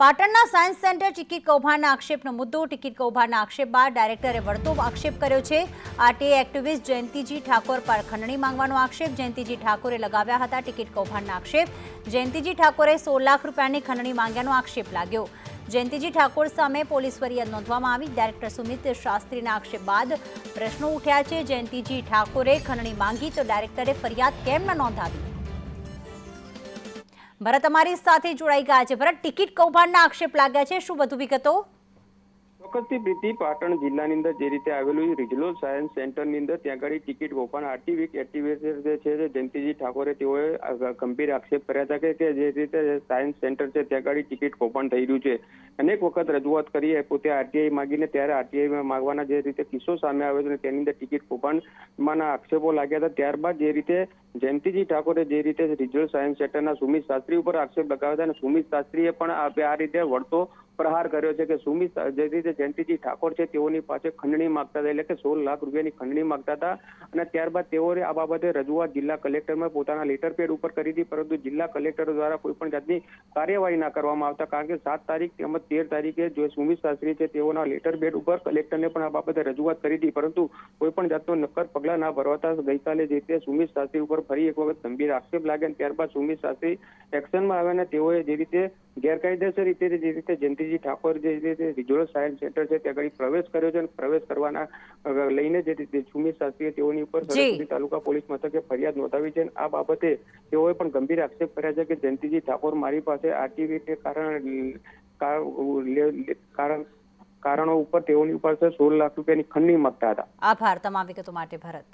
પાટણના science centre ticket કૌભાંડના આક્ષેપનો મુદ્દો, ટિકિટ કૌભાંડના આક્ષેપ બાદ ડાયરેક્ટરે વળતો આક્ષેપ કર્યો છે. આરટીએ એક્ટિવિસ્ટ જયંતિજી ઠાકોર પર ખંડણી માંગવાનો આક્ષેપ. જયંતિજી ઠાકોરે લગાવ્યા હતા ટિકિટ કૌભાંડના આક્ષેપ. જયંતિજી ઠાકોરે સોળ લાખ રૂપિયાની ખંડણી માંગ્યાનો આક્ષેપ લાગ્યો. જયંતિજી ઠાકોર સામે પોલીસ ફરિયાદ નોંધવામાં આવી. ડાયરેક્ટર સુમિત શાસ્ત્રીના આક્ષેપ બાદ પ્રશ્નો ઉઠ્યા છે. જયંતિજી ઠાકોરે ખંડણી માંગી તો ડાયરેક્ટરે ફરિયાદ કેમ ન નોંધાવી? ભરત અમારી સાથે જોડાઈ ગયા છે. ભરત, ટિકિટ કૌભાંડના આક્ષેપ લાગ્યા છે. શું વધુ વિગતો? વખતથી પ્રીતિ પાટણ જિલ્લાની અંદર જે રીતે આવેલું રિજલો સાયન્સ સેન્ટરની અંદર ત્યાં આગળ ટિકિટ કૌભાંડ આર્ટિવિક એક્ટિવેટર જે છે જયંતિજી ઠાકોરે તેઓએ ગંભીર આક્ષેપ કર્યા હતા કે જે રીતે સાયન્સ સેન્ટર છે, ત્યાં આગળ ટિકિટ કૌભાંડ થઈ રહ્યું છે. અનેક વખત રજૂઆત કરી પોતે આરટીઆઈ માગીને ત્યારે આરટીઆઈ માગવાના જે રીતે કિસ્સો સામે આવ્યો છે તેની અંદર ટિકિટ કૌભાંડમાંના આક્ષેપો લાગ્યા હતા. ત્યારબાદ જે રીતે જયંતિજી ઠાકોરે જે રીતે રિજનલ સાયન્સ સેન્ટરના સુમિત શાસ્ત્રી ઉપર આક્ષેપ લગાવ્યા હતા અને સુમિત શાસ્ત્રીએ પણ આ રીતે વળતો પ્રહાર કર્યો છે કે સુમિત જે રીતે જયંતિજી ઠાકોર છે, તેઓની પાસે ખંડણી માંગતા હતા, એટલે કે સોળ લાખ રૂપિયાની ખંડણી માંગતા હતા. અને ત્યારબાદ તેઓએ આ બાબતે રજૂઆત જિલ્લા કલેક્ટરમાં પોતાના લેટર પેડ ઉપર કરી હતી, પરંતુ જિલ્લા કલેક્ટર દ્વારા કોઈ પણ જાતની કાર્યવાહી ના કરવામાં આવતા, કારણ કે સાત તારીખ તેમજ તેર તારીખે જો સુમિત શાસ્ત્રી છે, તેઓના લેટર પેડ ઉપર કલેક્ટરને પણ આ બાબતે રજૂઆત કરી હતી, પરંતુ કોઈ પણ જાતનો નક્કર પગલાં ના ભરવાતા ગઈકાલે જે રીતે સુમિત શાસ્ત્રી ઉપર ફરી એક વખત ગંભીર આક્ષેપ લાગ્યા ત્યારબાદ સુમિત શાસ્ત્રી એક્શનમાં આવ્યા અને તેઓએ જે રીતે ગેરકાયદેસર રીતે જે રીતે જયંતિજી ઠાકોર જે રીતે રિજોલ સાયન્સ સેન્ટર છે ત્યાં આગળ પ્રવેશ કર્યો છે અને પ્રવેશ કરવાના લઈને જે રીતે સુમિત શાસ્ત્રીએ તેઓની ઉપર સરસ્વતી તાલુકા પોલીસ મથકે ફરિયાદ નોંધાવી છે આ બાબતે તેઓએ પણ ગંભીર આક્ષેપ કર્યા છે કે જયંતિજી ઠાકોર મારી પાસે આટલી રીતે કારણ કારણ કારણો ઉપર તેઓની પાસે સોળ લાખ રૂપિયાની ખંડણી માંગતા હતા. આભાર. તમામ વિગતો માટે ભરત.